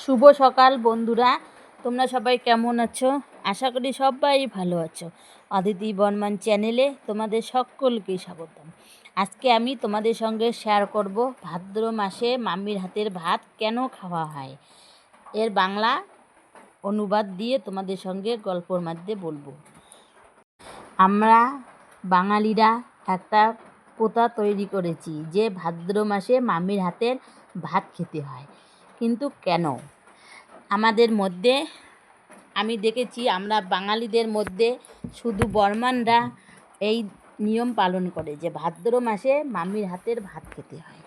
শুভ সকাল বন্ধুরা। তোমরা সবাই কেমন আছো? আশা করি সবাই ভালো আছো। অদিতি বর্মান চ্যানেলে তোমাদের সকলকেই স্বাগতম। আজকে আমি তোমাদের সঙ্গে শেয়ার করব ভাদ্র মাসে মাম্মির হাতের ভাত কেন খাওয়া হয়। এর বাংলা অনুবাদ দিয়ে তোমাদের সঙ্গে গল্পর মধ্যে বলব। আমরা বাঙালিরা একটা পোতা তৈরি করেছি যে ভাদ্র মাসে মাম্মির হাতের ভাত খেতে হয়। কিন্তু কেন? আমাদের মধ্যে, আমি দেখেছি আমরা বাঙালিদের মধ্যে শুধু বর্মানরা এই নিয়ম পালন করে যে ভাদ্র মাসে মামির হাতের ভাত খেতে হয়।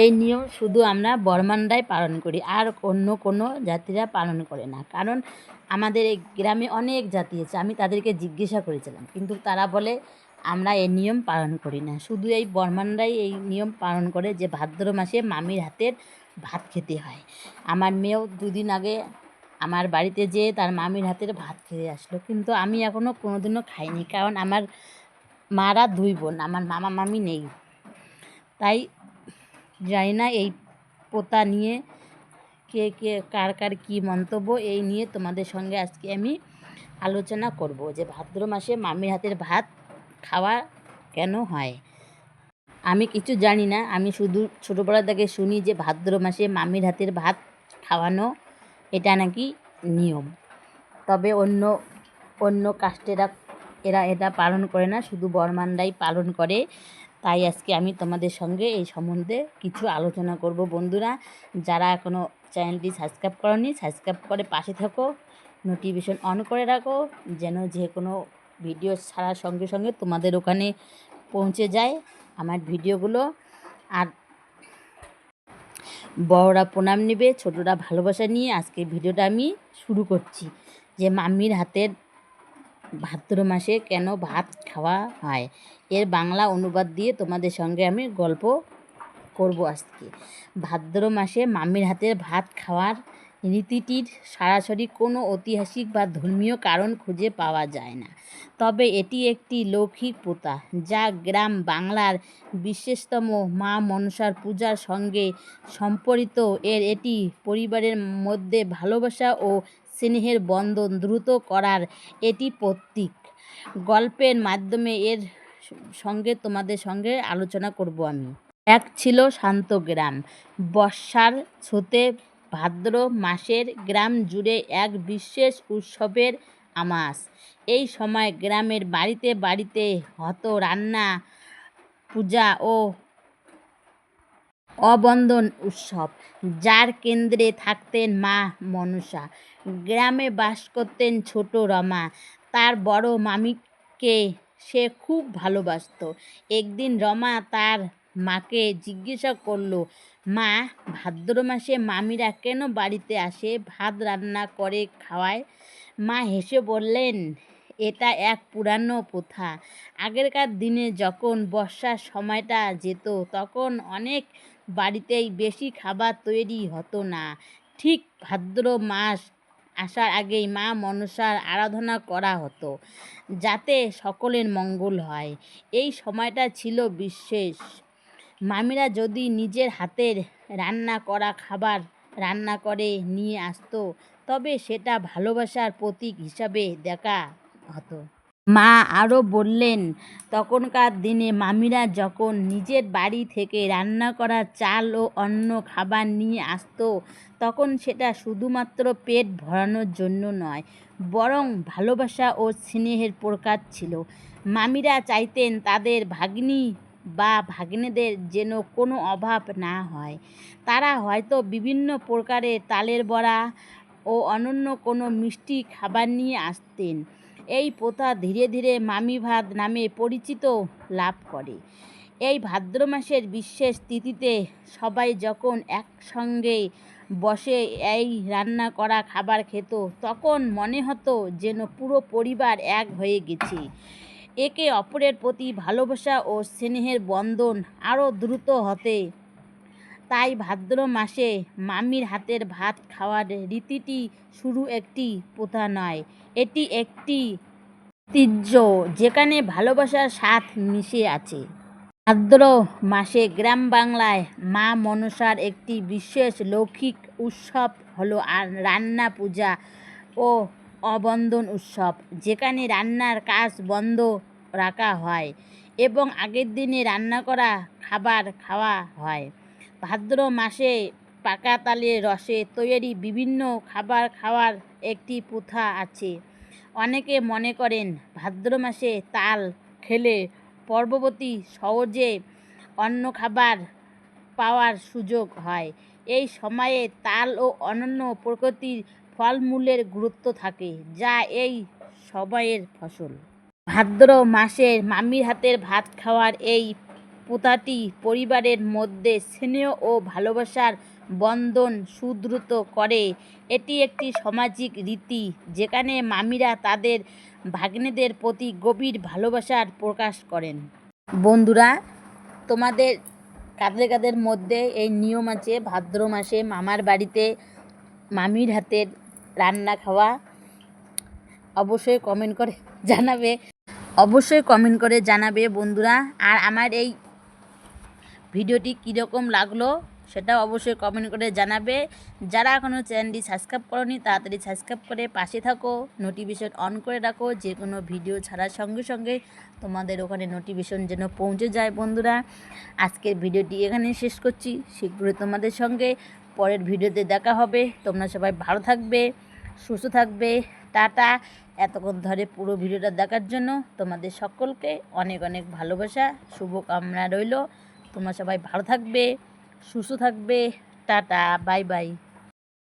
এই নিয়ম শুধু আমরা বর্মানরাই পালন করি, আর অন্য কোনো জাতিরা পালন করে না। কারণ আমাদের এই গ্রামে অনেক জাতি আছে, আমি তাদেরকে জিজ্ঞাসা করেছিলাম, কিন্তু তারা বলে আমরা এই নিয়ম পালন করি না। শুধু এই বর্মানরাই এই নিয়ম পালন করে যে ভাদ্র মাসে মামির হাতের ভাত খেতে হয়। আমার মেয়েও দুদিন আগে আমার বাড়িতে যেয়ে তার মামির হাতের ভাত খেয়ে আসলো। কিন্তু আমি এখনও কোনোদিনও খাইনি, কারণ আমার মারা দুই বোন, আমার মামা মামি নেই। তাই জানি না এই পোতা নিয়ে কে কে, কার কার কী মন্তব্য, এই নিয়ে তোমাদের সঙ্গে আজকে আমি আলোচনা করব যে ভাদ্র মাসে মামির হাতের ভাত খাওয়া কেন হয়? আমি কিছু জানি না। আমি শুধু ছোটোবেলা থেকে শুনি যে ভাদ্র মাসে মামির হাতের ভাত খাওয়ানো এটা নাকি নিয়ম। তবে অন্য অন্য কাস্টেরা এরা এটা পালন করে না। শুধু বর্মানরাই পালন করে। তাই আজকে আমি তোমাদের সঙ্গে এই সম্বন্ধে কিছু আলোচনা করব। বন্ধুরা, যারা এখনও চ্যানেলটি সাবস্ক্রাইব করনি, সাবস্ক্রাইব করে পাশে থাকো। নোটিফিকেশন অন করে রাখো। যেন যে কোনো ভিডিও ছাড়ার সঙ্গে সঙ্গে তোমাদের ওখানে পৌঁছে যায় আমার ভিডিওগুলো। আর বড়রা প্রণাম নেবে, ছোটরা ভালোবাসা নিয়ে আজকে ভিডিওটা আমি শুরু করছি। যে মাম্মির হাতের ভাদ্র মাসে কেন ভাত খাওয়া হয়? এর বাংলা অনুবাদ দিয়ে তোমাদের সঙ্গে আমি গল্প করব আজকে। ভাদ্র মাসে মাম্মির হাতের ভাত খাওয়ার রীতিটির সরাসরি কোনো ঐতিহাসিক বা ধর্মীয় কারণ খুঁজে পাওয়া যায় না। তবে এটি একটি লৌকিক প্রথা, যা গ্রাম বাংলার বিশেষতম মা মনসার পূজার সঙ্গে সম্পর্কিত এর এটি পরিবারের মধ্যে ভালোবাসা ও স্নেহের বন্ধন দ্রুত করার এটি প্রতীক। গল্পের মাধ্যমে এর সঙ্গে তোমাদের সঙ্গে আলোচনা করব আমি। এক ছিল শান্ত গ্রাম। বর্ষার ছোতে ভাদ্র মাসের গ্রাম জুড়ে এক বিশেষ উৎসবের আমাস। এই সময় গ্রামের বাড়িতে বাড়িতে হতো রান্না, পূজা ও অবন্দন উৎসব, যার কেন্দ্রে থাকতেন মা মনসা। গ্রামে বাস করতেন ছোট রমা। তার বড় মামিকে সে খুব ভালোবাসত। একদিন রমা তার মাকে জিজ্ঞাসা করল, মা, ভাদ্র মাসে মামিরা কেন বাড়িতে আসে? ভাত রান্না করে খাওয়ায়? মা হেসে বললেন, এটা এক পুরানো প্রথা। আগেরকার দিনে যখন বর্ষার সময়টা যেত, তখন অনেক বাড়িতেই বেশি খাবার তৈরি হতো না। ঠিক ভাদ্র মাস আসার আগেই মা মনসার আরাধনা করা হতো, যাতে সকলের মঙ্গল হয়। এই সময়টা ছিল বিশেষ। মামিরা যদি নিজের হাতের রান্না করা খাবার রান্না করে নিয়ে আসতো, তবে সেটা ভালোবাসার প্রতীক হিসাবে দেখা হতো। মা আরও বললেন, তখনকার দিনে মামিরা যখন নিজের বাড়ি থেকে রান্না করা চাল ও অন্য খাবার নিয়ে আসতো, তখন সেটা শুধুমাত্র পেট ভরানোর জন্য নয়, বরং ভালোবাসা ও স্নেহের প্রকাশ ছিল। মামিরা চাইতেন তাদের ভাগ্নি বা ভাগ্নেদের যেন কোনো অভাব না হয়। তারা হয়তো বিভিন্ন প্রকারের তালের বড়া ও অনন্য কোনো মিষ্টি খাবার নিয়ে আসতেন। এই প্রথা ধীরে ধীরে মামি ভাত নামে পরিচিত লাভ করে। এই ভাদ্র মাসের বিশেষ তিথিতে সবাই যখন একসঙ্গে বসে এই রান্না করা খাবার খেত, তখন মনে হতো যেন পুরো পরিবার এক হয়ে গেছে। একে অপরের প্রতি ভালোবাসা ও স্নেহের বন্ধন আরও দ্রুত হতে। তাই ভাদ্র মাসে মামির হাতের ভাত খাওয়ার রীতিটি শুরু একটি প্রথা নয়, এটি একটি ঐতিহ্য যেখানে ভালোবাসার স্বাদ মিশে আছে। ভাদ্র মাসে গ্রাম বাংলায় মা মনসার একটি বিশেষ লৌকিক উৎসব হলো রান্না পূজা ও অবন্দন উৎসব, যেখানে রান্নার কাজ বন্ধ রাখা হয় এবং আগের দিনে রান্না করা খাবার খাওয়া হয়। ভাদ্র মাসে পাকা তালের রসে তৈরি বিভিন্ন খাবার খাওয়ার একটি প্রথা আছে। অনেকে মনে করেন ভাদ্র মাসে তাল খেলে পর্ববতী সহজে অন্য খাবার পাওয়ার সুযোগ হয়। এই সময়ে তাল ও অনন্য প্রকৃতির ফলমূলের গুরুত্ব থাকে, যা এই সময়ের ফসল। ভাদ্র মাসে মামির হাতের ভাত খাওয়ার এই প্রথাটি পরিবারের মধ্যে স্নেহ ও ভালোবাসার বন্ধন সুদ্রুত করে। এটি একটি সামাজিক রীতি, যেখানে মামিরা তাদের ভাগ্নেদের প্রতি গভীর ভালোবাসার প্রকাশ করেন। বন্ধুরা, তোমাদের কাদের কাদের মধ্যে এই নিয়ম আছে, ভাদ্র মাসে মামার বাড়িতে মামির হাতের রান্না খাওয়া, অবশ্যই কমেন্ট করে জানাবে, অবশ্যই কমেন্ট করে জানাবে বন্ধুরা। আর আমার এই ভিডিওটি কীরকম লাগল সেটা অবশ্যই কমেন্ট করে জানাবে। যারা এখনও চ্যানেলটি সাবস্ক্রাইব করনি, তাড়াতাড়ি সাবস্ক্রাইব করে পাশে থাকো। নোটিফিকেশন অন করে রাখো যে কোনো ভিডিও ছাড়ার সঙ্গে সঙ্গে তোমাদের ওখানে নোটিফিকেশন যেন পৌঁছে যায় বন্ধুরা। আজকের ভিডিওটি এখানে শেষ করছি। শীঘ্রই তোমাদের সঙ্গে পরের ভিডিওতে দেখা হবে। তোমরা সবাই ভালো থাকবে, সুস্থ থাকবে। টাটা। এতক্ষণ ধরে পুরো ভিডিওটা দেখার জন্য তোমাদের সকলকে অনেক অনেক ভালোবাসা, শুভকামনা রইল। তোমরা সবাই ভালো থাকবে, সুস্থ থাকবে। Tata, bye bye.